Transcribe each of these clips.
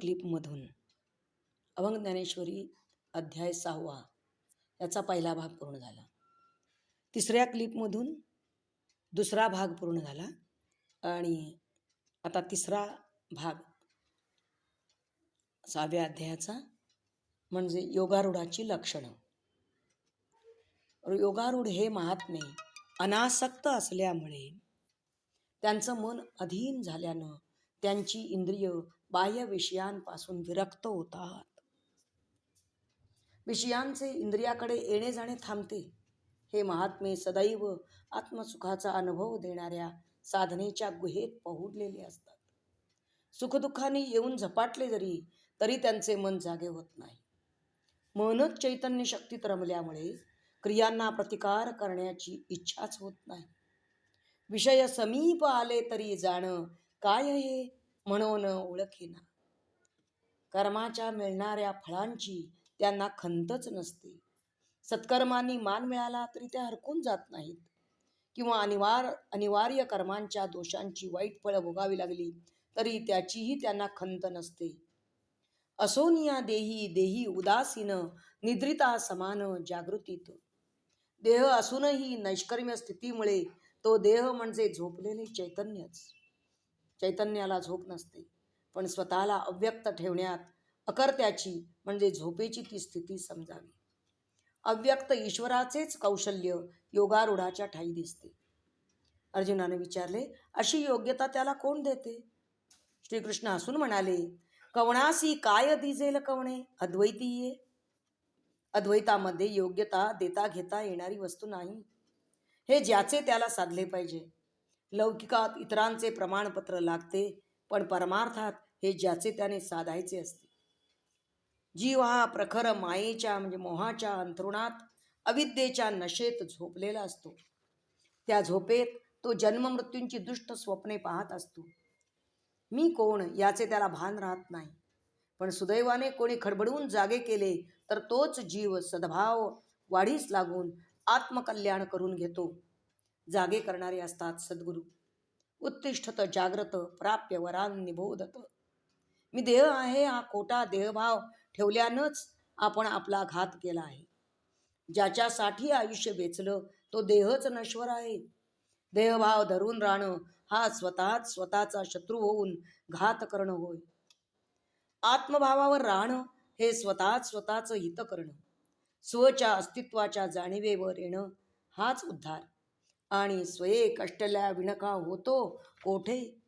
क्लिपमधून. अभंग ज्ञानेश्वरी अध्याय सहावा याचा पहिला भाग पूर्ण झाला. तिसऱ्या क्लिपमधून दुसरा भाग पूर्ण झाला आणि आता तिसरा भाग सहाव्या अध्यायाचा म्हणजे योगारूढाची लक्षणं. योगारूढ हे महात्मे अनासक्त असल्यामुळे त्यांचं मन अधीन झाल्यानं त्यांची इंद्रिय बाह्य विषयांपासून विरक्त होतात. विषयांचे इंद्रियाकडे येणे जाणे थांबते. हे महात्मे सदैव आत्मसुखाचा अनुभव देणाऱ्या साधनेच्या गुहेत पहुडलेले असतात. सुखदुःखाने येऊन झपाटले जरी तरी त्यांचे मन जागे होत नाही. मनच चैतन्य शक्तीत रमल्यामुळे क्रियांना प्रतिकार करण्याची इच्छाच होत नाही. विषय समीप आले तरी जाणं काय हे? म्हणून ओळखेना कर्माच्या मिळणाऱ्या फळांची त्यांना खंतच नसते. सत्कर्मांनी मान मिळाला तरी त्या हरकून जात नाहीत. किंवा अनिवार अनिवार्य कर्मांच्या दोषांची वाईट फळं भोगावी लागली तरी त्याचीही त्यांना खंत नसते. असोनिया देही देही उदासीन निद्रिता समान जागृतीत. देह असूनही नैष्कर्म्य स्थितीमुळे तो देह म्हणजे झोपलेले चैतन्यच. चैतन्याला झोप नसते. पण स्वतःला अव्यक्त ठेवण्यात अकर्त्याची म्हणजे झोपेची ती स्थिती समजावी. अव्यक्त ईश्वराचेच कौशल्य योगारूढाच्या ठाई दिसते. अर्जुनाने विचारले अशी योग्यता त्याला कोण देते? श्रीकृष्ण हसून म्हणाले कवणासी काय दिजेल कवणे? अद्वैती ये अद्वैतामध्ये योग्यता देता घेता येणारी वस्तू नाही. हे ज्याचे त्याला साधले पाहिजे. लौकिकात इतरांचे प्रमाणपत्र लागते पण परमार्थात हे ज्याचे त्याने साधायचे असते. जीव हा प्रखर मायेच्या म्हणजे मोहाच्या अंथरुणात अविद्येच्या नशेत झोपलेला असतो. त्या झोपेत तो जन्ममृत्यूंची दुष्ट स्वप्ने पाहत असतो. मी कोण याचे त्याला भान राहत नाही. पण सुदैवाने कोणी खडबडवून जागे केले तर तोच जीव सद्भाव वाढीस लागून आत्मकल्याण करून घेतो. जागे करणारे असतात सद्गुरू. उत्तिष्ठत जाग्रत प्राप्य वरान निबोधत. मी देह आहे हा खोटा देहभाव ठेवल्यानंच आपण आपला घात केला आहे. ज्याच्यासाठी आयुष्य वेचलं तो देहच नश्वर आहे. देहभाव धरून राहणं हा स्वतःच स्वतःचा शत्रू होऊन घात करणं होय. आत्मभावावर राहणं हे स्वतःच स्वतःचं हित करणं. स्वच्या अस्तित्वाच्या जाणीवेवर येणं हाच उद्धार. आणि स्वये कष्टल्या विणका होतो कोठे?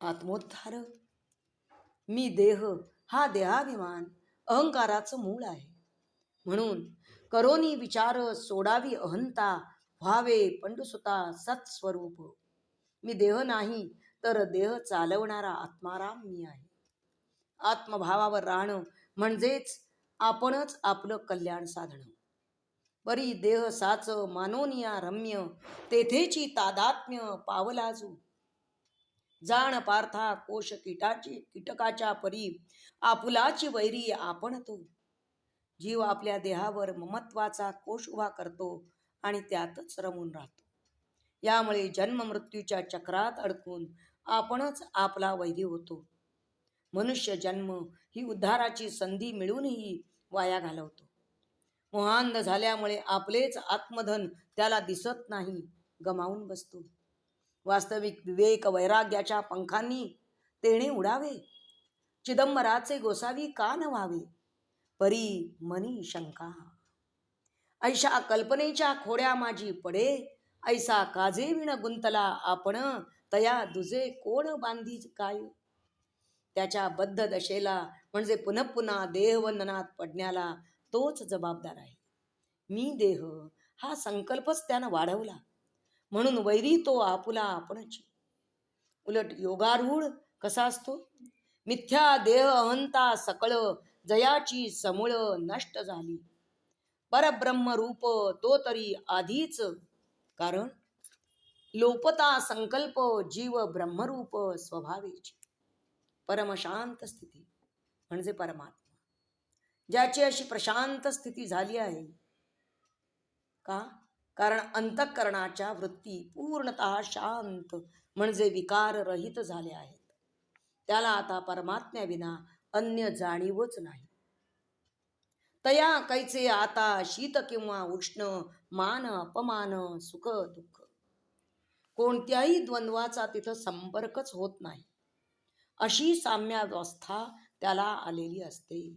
आत्मोद्धार. मी देह हा देहाभिमान अहंकाराचं मूळ आहे. म्हणून करोनी विचार सोडावी अहंता व्हावे पंडुसुता सत्स्वरूप. मी देह नाही तर देह चालवणारा आत्माराम मी आहे. आत्मभावावर राहणं म्हणजेच आपणच आपलं कल्याण साधणं. परी देह साच मानोनिया रम्य तेथेची तादात्म्य पावलाजू. जाण पार्था कोश किटाची कीटकाच्या परी आपुलाची वैरी आपण तो. जीव आपल्या देहावर ममत्वाचा कोश उभा करतो आणि त्यातच रमून राहतो. यामुळे जन्म मृत्यूच्या चक्रात अडकून आपणच आपला वैरी होतो. मनुष्य जन्म ही उद्धाराची संधी मिळूनही वाया घालवतो. मोहांध झाल्यामुळे आपलेच आत्मधन त्याला दिसत नाही. गमावून बसतो. वास्तविक विवेक वैराग्याच्या पंखांनी तेणे उडावे. चिदंबराचे गोसावी का न व्हावे? परी मनी शंका. ऐशा कल्पनेच्या खोड्या माझी पडे. ऐसा काजे विण गुंतला आपण? तया दुजे कोण बांधी काय? त्याच्या बद्ध दशेला म्हणजे पुन्हा पुन्हा देहवंदनात पडण्याला तोच जबाबदार आहे. मी देह. हा संकल्पच त्यानं वाढवला. म्हणून वैरी तो आपुला आपणची. उलट योगारूढ कसा असतो? मिथ्या देह अहंता सकळ जयाची समूळ नष्ट झाली. परब्रह्म रूप तो तरी आधीच. कारण लोपता संकल्प जीव ब्रह्मरूप स्वभावेची. परमशांत स्थिती म्हणजे परमात्मा. ज्याची अशी प्रशांत स्थिती झाली आहे का? कारण अंतःकरणाच्या वृत्ती पूर्णत शांत म्हणजे विकाररहित झाल्या आहेत. त्याला आता परमात्म्याविना अन्य जाणीवच नाही. तया कैचे आता शीत किंवा उष्ण मान अपमान सुख दुःख. कोणत्याही द्वंद्वाचा तिथं संपर्कच होत नाही. अशी साम्यावस्था त्याला आलेली असते.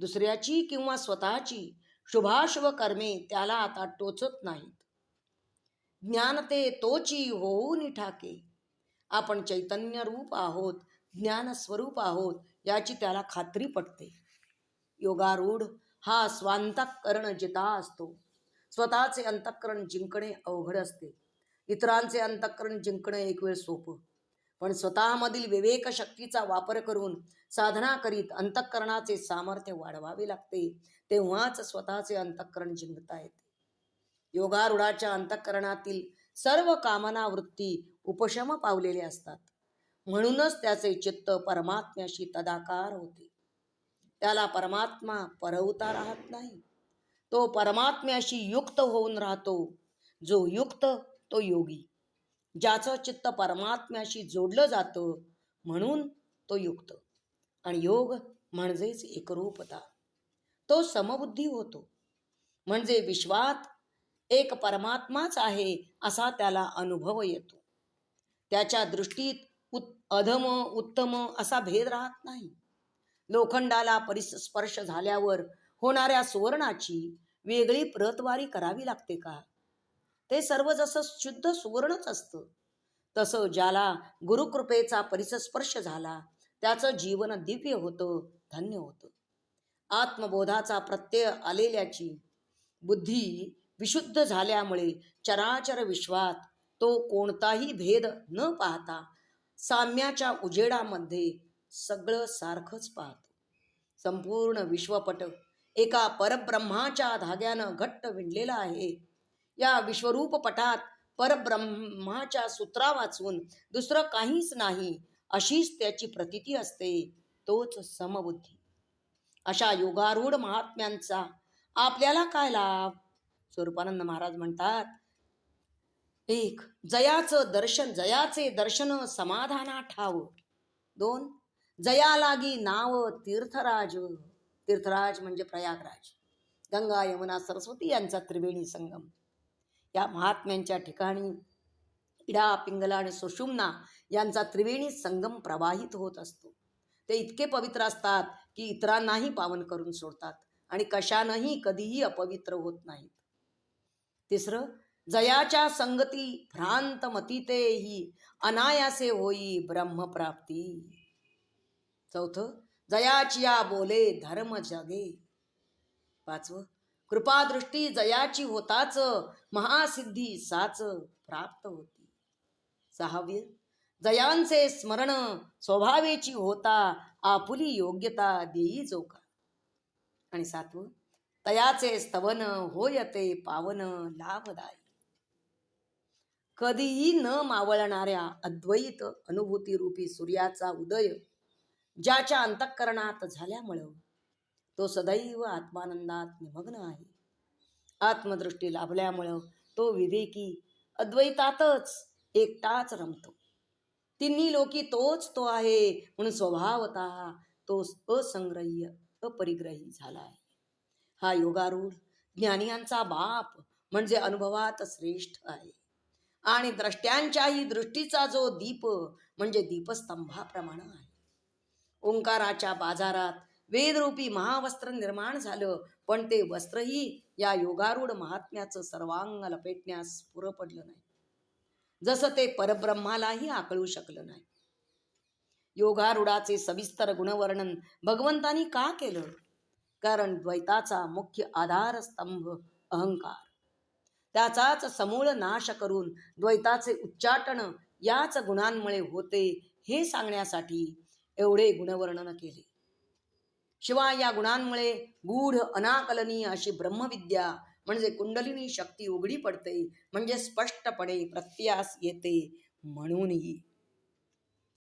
दुसऱ्याची किंवा स्वतःची शुभाशुभ कर्मे त्याला आता टोचत नाहीत. ज्ञान ते तोची होऊन ठाके. आपण चैतन्य रूप आहोत ज्ञान स्वरूप आहोत याची त्याला खात्री पटते. योगारूढ हा स्वांतकरण जिता असतो. स्वतःचे अंतःकरण जिंकणे अवघड असते. इतरांचे अंतःकरण जिंकणे एक वेळ सोपं. पण स्वतःमधील विवेक शक्तीचा वापर करून साधना करीत अंतःकरणाचे सामर्थ्य वाढवावे लागते तेव्हाच स्वतःचे अंतःकरण जिंकता येते. योगारूढाच्या अंतःकरणातील सर्व कामना वृत्ती उपशम पावलेले असतात. म्हणूनच त्याचे चित्त परमात्म्याशी तदाकार होते. त्याला परमात्मा परवता राहत नाही. तो परमात्म्याशी युक्त होऊन राहतो. जो युक्त तो योगी. ज्याचं चित्त परमात्म्याशी जोडलं जातं म्हणून तो युक्त. आणि योग म्हणजेच एकरूपता. तो समबुद्धी होतो. म्हणजे विश्वात एक परमात्माच आहे असा त्याला अनुभव येतो. त्याच्या दृष्टीत उत् अधम उत्तम असा भेद राहत नाही. लोखंडाला परिस्पर्श झाल्यावर होणाऱ्या सुवर्णाची वेगळी प्रतवारी करावी लागते का? ते सर्व जसं शुद्ध सुवर्णच असतं तसं ज्याला गुरुकृपेचा परिसस्पर्श झाला त्याचं जीवन दिव्य होतं धन्य होतं. आत्मबोधाचा प्रत्यय आलेल्याची बुद्धी विशुद्ध झाल्यामुळे चराचर विश्वात तो कोणताही भेद न पाहता साम्याच्या उजेडामध्ये सगळं सारखंच पाहतो. संपूर्ण विश्वपट एका परब्रह्माच्या धाग्यानं घट्ट विणलेला आहे. या विश्वरूप पटात परब्रह्माच्या सूत्रा वाचून दुसरं काहीच नाही अशीच त्याची प्रतीती असते तोच समबुद्धी. अशा योगारूढ महात्म्यांचा आपल्याला काय लाभ? स्वरूपानंद महाराज म्हणतात एक जयाचं दर्शन जयाचे दर्शन समाधाना ठाव. दोन जया लागी नाव तीर्थराज. तीर्थराज म्हणजे प्रयागराज. गंगा यमुना सरस्वती यांचा त्रिवेणी संगम. त्या महात्म्यांच्या ठिकाणी इडा पिंगला आणि सुषुम्ना यांचा त्रिवेणी संगम प्रवाहित होत असतो. ते इतके पवित्र असतात की इतरांनाही पावन करून सोडतात आणि कशानंही कधीही अपवित्र होत नाहीत. तिसरं जयाच्या संगती भ्रांत मतीतेही अनायासे होई ब्रह्मप्राप्ती चौथं जयाचिया बोले धर्म जगे. पाचवं कृपादृष्टी जयाची होताच महासिद्धी साच प्राप्त होती. सहावे जयांचे स्मरण स्वभावेची होता आपुली योग्यता देई जोका आणि सातवं तयाचे स्तवन होयते पावन लाभदायी. कधीही न मावळणाऱ्या अद्वैत अनुभूती रूपी सूर्याचा उदय ज्याच्या अंतःकरणात झाल्यामुळं तो सदैव आत्मानंदात निमग्न आहे. आत्मदृष्टी लाभल्यामुळं तो विवेकी अद्वैतातच एकटाच रमतो. तिन्ही लोकी तोच तो आहे म्हणून स्वभावत तो असंग्रह्य अपरिग्रही झाला आहे. हा योगारूढ ज्ञानियांचा बाप म्हणजे अनुभवात श्रेष्ठ आहे. आणि द्रष्ट्यांच्याही दृष्टीचा जो दीप म्हणजे दीपस्तंभाप्रमाणे आहे. ओंकाराच्या बाजारात वेदरूपी महावस्त्र निर्माण झालं. पण ते वस्त्रही या योगारूढ महात्म्याचं सर्वांग लपेटण्यास पुरं पडलं नाही. जसं ते परब्रह्मालाही आकळू शकलं नाही. योगारूढाचे सविस्तर गुणवर्णन भगवंतानी का केलं? कारण द्वैताचा मुख्य आधारस्तंभ अहंकार. त्याचाच समूळ नाश करून द्वैताचे उच्चाटन याच गुणांमुळे होते हे सांगण्यासाठी एवढे गुणवर्णन केले. शिवाय या गुणांमुळे गूढ अनाकलनीय अशी ब्रह्मविद्या म्हणजे कुंडलिनी शक्ती उघडी पडते म्हणजे स्पष्टपणे प्रत्यास येते म्हणूनही.